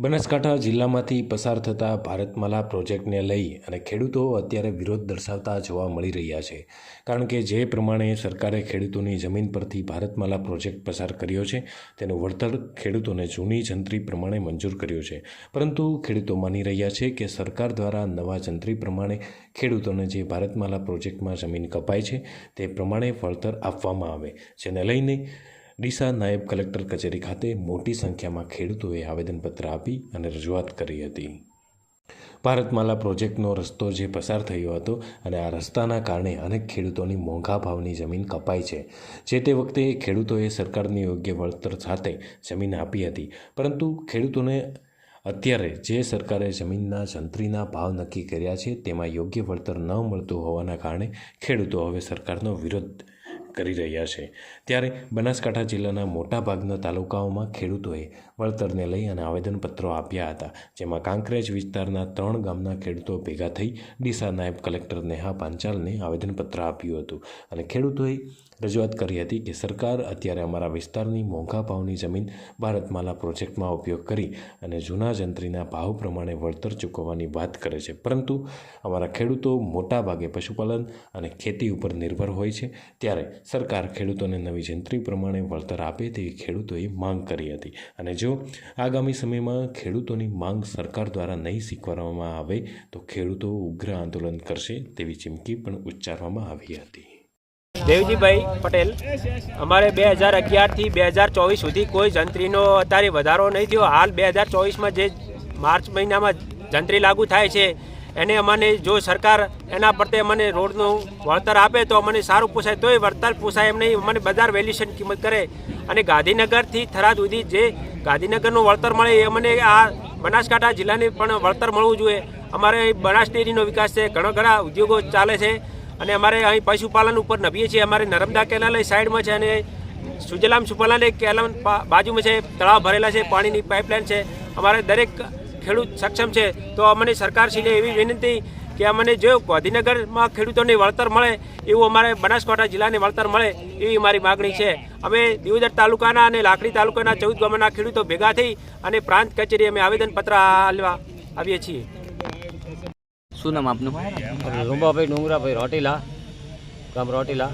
બનાસકાંઠા જિલ્લામાંથી પસાર થતા ભારતમાલા પ્રોજેક્ટને લઈ અને ખેડૂતો અત્યારે વિરોધ દર્શાવતા જોવા મળી રહ્યા છે. કારણ કે જે પ્રમાણે સરકારે ખેડૂતોની જમીન પરથી ભારતમાલા પ્રોજેક્ટ પસાર કર્યો છે, તેનું વળતર ખેડૂતોને જૂની જંત્રી પ્રમાણે મંજૂર કર્યું છે. પરંતુ ખેડૂતો માની રહ્યા છે કે સરકાર દ્વારા નવા જંત્રી પ્રમાણે ખેડૂતોને જે ભારતમાલા પ્રોજેક્ટમાં જમીન કપાય છે, તે પ્રમાણે વળતર આપવામાં આવે, જેને લઈને ડીસા નાયબ કલેક્ટર કચેરી ખાતે મોટી સંખ્યામાં ખેડૂતોએ આવેદનપત્ર આપી અને રજૂઆત કરી હતી. ભારતમાલા પ્રોજેક્ટનો રસ્તો જે પસાર થયો હતો અને આ રસ્તાના કારણે અનેક ખેડૂતોની મોંઘા ભાવની જમીન કપાઈ છે, જે તે વખતે ખેડૂતોએ સરકારની યોગ્ય વળતર સાથે જમીન આપી હતી. પરંતુ ખેડૂતોને અત્યારે જે સરકારે જમીનના જંત્રીના ભાવ નક્કી કર્યા છે, તેમાં યોગ્ય વળતર ન મળતું હોવાના કારણે ખેડૂતો હવે સરકારનો વિરોધ કરી રહ્યા છે. ત્યારે બનાસકાંઠા જિલ્લાના મોટાભાગના તાલુકાઓમાં ખેડૂતોએ વળતરને લઈ અને આવેદનપત્રો આપ્યા હતા, જેમાં કાંકરેજ વિસ્તારના ત્રણ ગામના ખેડૂતો ભેગા થઈ ડીસા નાયબ કલેક્ટર નેહા પાંચાલને આવેદનપત્ર આપ્યું હતું. અને ખેડૂતોએ રજૂઆત કરી હતી કે સરકાર અત્યારે અમારા વિસ્તારની મોંઘા ભાવની જમીન ભારતમાલા પ્રોજેક્ટમાં ઉપયોગ કરી અને જૂના જંત્રીના ભાવ પ્રમાણે વળતર ચૂકવવાની વાત કરે છે. પરંતુ અમારા ખેડૂતો મોટાભાગે પશુપાલન અને ખેતી ઉપર નિર્ભર હોય છે. ત્યારે સરકાર ખેડૂતોને નવી જંત્રી પ્રમાણે વળતર આપે તેવી ખેડૂતોએ માંગ કરી હતી. અને જો આગામી સમયમાં ખેડૂતોની માંગ સરકાર દ્વારા નહીં સ્વીકારવામાં આવે, તો ખેડૂતો ઉગ્ર આંદોલન કરશે તેવી ચીમકી પણ ઉચ્ચારવામાં આવી હતી. દેવજીભાઈ પટેલ, અમારે બે હજાર અગિયારથી બે હજાર ચોવીસ સુધી કોઈ જંત્રીનો અત્યારે વધારો નહીં થયો. હાલ બે હજાર ચોવીસમાં જે માર્ચ મહિનામાં જંત્રી લાગુ થાય છે એને અમને જો સરકાર એના પરતે અમને રોડનું વળતર આપે તો અમને સારું પોસાય, તોય વળતર પોસાય એમ નહીં. અમને બજાર વેલ્યુશન કિંમત કરે. અને ગાંધીનગરથી થરાદ સુધી જે ગાંધીનગરનું વળતર મળે એ અમને આ બનાસકાંઠા જિલ્લાને પણ વળતર મળવું જોઈએ. અમારે અહીં બનાસ ડેરીનો વિકાસ છે, ઘણા ઘણા ઉદ્યોગો ચાલે છે અને અમારે અહીં પશુપાલન ઉપર નભીએ છીએ. અમારે નર્મદા કેનાલ સાઈડમાં છે અને સુજલામ સુફલામ કેલામ બાજુમાં છે. તળાવ ભરેલા છે, પાણીની પાઇપલાઇન છે. અમારે દરેક ખેડૂત સક્ષમ છે. તો અમને સરકારશ્રીને એવી વિનંતી કે અમને જો ગાંધીનગરમાં ખેડૂતોને વળતર મળે એવું અમારે બનાસકાંઠા જિલ્લાને વળતર મળે એવી મારી માગણી છે. અમે દિવદર તાલુકાના અને લાકડી તાલુકાના ચૌદ ગામના ખેડૂતો ભેગા થઈ અને પ્રાંત કચેરી અમે આવેદનપત્ર આલવા આવીએ છીએ. શું નામ આપનું? રૂંબાભાઈ ડુંગરાભાઈ રોટીલા ગામ રોટીલા.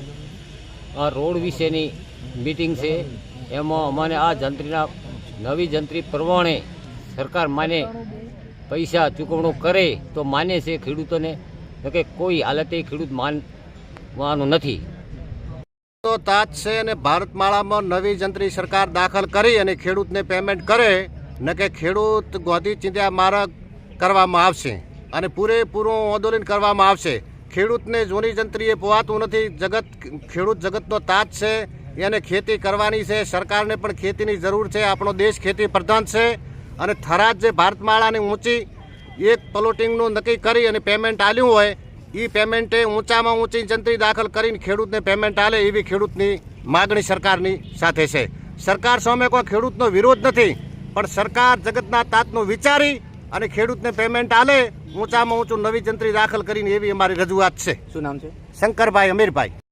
આ રોડ વિશેની મિટિંગ છે. એમાં અમને આ જંત્રીના નવી જંત્રી પ્રમાણે સરકાર માને પૈસા ચૂકવણું કરે તો માને છે ખેડૂતોને. કે કોઈ હાલતે ખેડૂત માનવાનું નથી. તો તાજ છે અને ભારતમાળામાં નવી જંત્રી સરકાર દાખલ કરી અને ખેડૂતને પેમેન્ટ કરે, ન કે ખેડૂત ગોધી ચિંધ્યા માર્ગ કરવામાં આવશે અને પૂરેપૂરું આંદોલન કરવામાં આવશે. ખેડૂતને જૂની જંત્રીએ પોવાતું નથી. જગત, ખેડૂત જગતનો તાજ છે. એને ખેતી કરવાની છે. સરકારને પણ ખેતીની જરૂર છે. આપણો દેશ ખેતી પ્રધાન છે. અને થરાદ જે ભારતમાળાની ઊંચી એક પ્લોટિંગનું નક્કી કરી અને પેમેન્ટ આલ્યું હોય એ પેમેન્ટે ઊંચામાં ઊંચી જંત્રી દાખલ કરીને ખેડૂતને પેમેન્ટ આલે એવી ખેડૂતની માગણી સરકારની સાથે છે. સરકાર સામે કોઈ ખેડૂતનો વિરોધ નથી પણ સરકાર જગતના તાતનું વિચારી અને ખેડૂતને પેમેન્ટ આલે ઊંચામાં ઊંચું નવી જંત્રી દાખલ કરીને એવી અમારી રજૂઆત છે. શું નામ છે? શંકરભાઈ અમીરભાઈ.